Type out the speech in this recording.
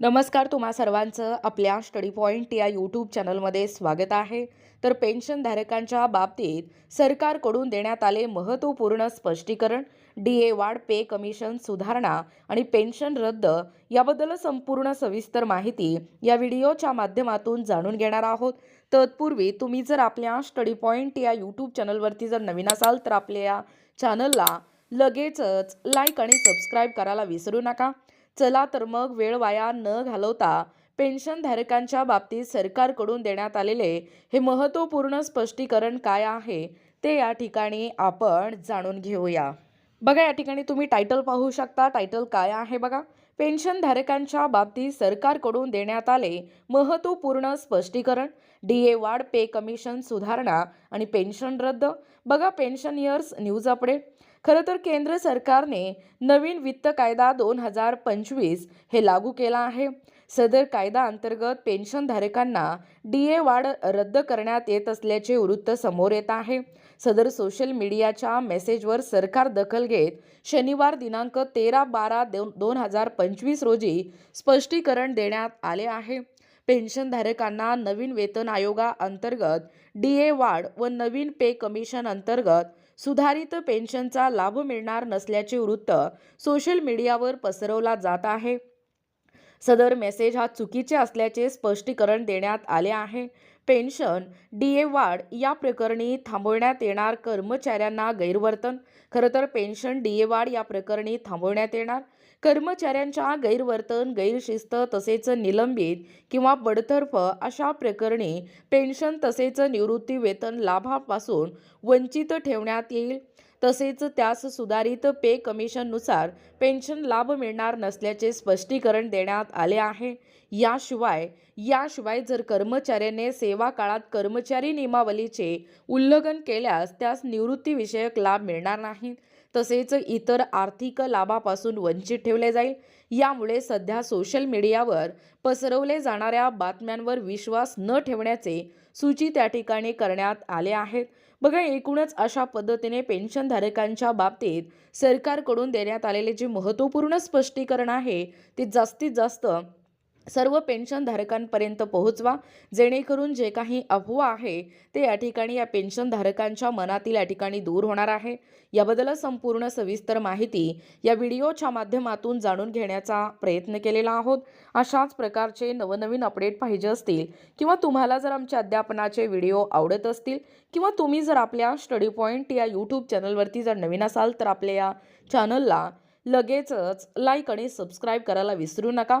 नमस्कार तुम्हा सर्वांचं आपल्या स्टडी पॉईंट या यूट्यूब चॅनलमध्ये स्वागत आहे. तर पेन्शनधारकांच्या बाबतीत सरकारकडून देण्यात आले महत्त्वपूर्ण स्पष्टीकरण डी ए वाढ पे कमिशन सुधारणा आणि पेन्शन रद्द याबद्दल संपूर्ण सविस्तर माहिती या व्हिडिओच्या माध्यमातून जाणून घेणार आहोत. तत्पूर्वी तुम्ही जर आपल्या स्टडी पॉईंट या यूट्यूब चॅनलवरती जर नवीन असाल तर आपल्या या चॅनलला लगेचच लाईक आणि सबस्क्राईब करायला विसरू नका. चला तर मग वेळ वाया न घालवता पेन्शनधारकांच्या बाबतीत सरकारकडून देण्यात आलेले हे महत्त्वपूर्ण स्पष्टीकरण काय आहे ते या ठिकाणी आपण जाणून घेऊया. बघा या ठिकाणी तुम्ही टायटल पाहू शकता. टायटल काय आहे बघा? पेन्शनधारकांच्या बाबतीत सरकारकडून देण्यात आले महत्त्वपूर्ण स्पष्टीकरण डी ए वाढ पे कमिशन सुधारणा आणि पेन्शन रद्द. बघा पेन्शन इयर्स न्यूज अपडेट. खरं तर केंद्र सरकारने नवीन वित्त कायदा दोन हजार पंचवीस हे लागू केला आहे. सदर कायदा अंतर्गत पेन्शनधारकांना डी ए वाढ रद्द करण्यात येत असल्याचे वृत्त समोर येत आहे. सदर सोशल मीडियाच्या मेसेजवर सरकार दखल घेत शनिवार दिनांक तेरा बारा दोन हजार पंचवीस रोजी स्पष्टीकरण देण्यात आले आहे. पेन्शनधारकांना नवीन वेतन आयोगाअंतर्गत डी ए वाढ व नवीन पे कमिशन अंतर्गत सुधारित पेन्शनचा लाभ मिळणार नसल्याचे वृत्त सोशल मीडियावर पसरवला जात आहे. सदर मेसेज हा चुकीचे असल्याचे स्पष्टीकरण देण्यात आले आहे. पेन्शन डी ए वाढ या प्रकरणी थांबवण्यात येणार कर्मचाऱ्यांना गैरवर्तन. खरं तर पेन्शन डी ए वाढ या प्रकरणी थांबवण्यात येणार. कर्मचाऱ्यांच्या गैरवर्तन गैरशिस्त तसेच निलंबित किंवा बडतर्फ अशा प्रकरणी पेन्शन तसेच निवृत्ती वेतन लाभापासून वंचित ठेवण्यात येईल. तसेच त्यास सुधारित पे कमिशननुसार पेन्शन लाभ मिळणार नसल्याचे स्पष्टीकरण देण्यात आले आहे. याशिवाय याशिवाय जर कर्मचाऱ्याने सेवा काळात कर्मचारी नियमावलीचे उल्लंघन केल्यास त्यास निवृत्तीविषयक लाभ मिळणार नाहीत. तसेच इतर आर्थिक लाभापासून वंचित ठेवले जाईल. यामुळे सध्या सोशल मीडियावर पसरवले जाणाऱ्या बातम्यांवर विश्वास न ठेवण्याचे सूची त्या ठिकाणी करण्यात आल्या आहेत. बघा एकूणच अशा पद्धतीने पेन्शनधारकांच्या बाबतीत सरकारकडून देण्यात आलेले जे महत्त्वपूर्ण स्पष्टीकरण आहे ते जास्तीत जास्त सर्व पेन्शनधारकांपर्यंत पोहोचवा जेणेकरून जे काही अफवा आहे ते या ठिकाणी या पेन्शनधारकांच्या मनातील या ठिकाणी दूर होणार आहे. याबद्दल संपूर्ण सविस्तर माहिती या व्हिडिओच्या माध्यमातून जाणून घेण्याचा प्रयत्न केलेला आहोत. अशाच प्रकारचे नवनवीन अपडेट पाहिजे असतील किंवा तुम्हाला जर आमच्या अध्यापनाचे व्हिडिओ आवडत असतील किंवा तुम्ही जर आपल्या स्टडी पॉईंट या यूट्यूब चॅनलवरती जर नवीन असाल तर आपल्या या चॅनलला लगेचच लाईक आणि सबस्क्राईब करायला विसरू नका.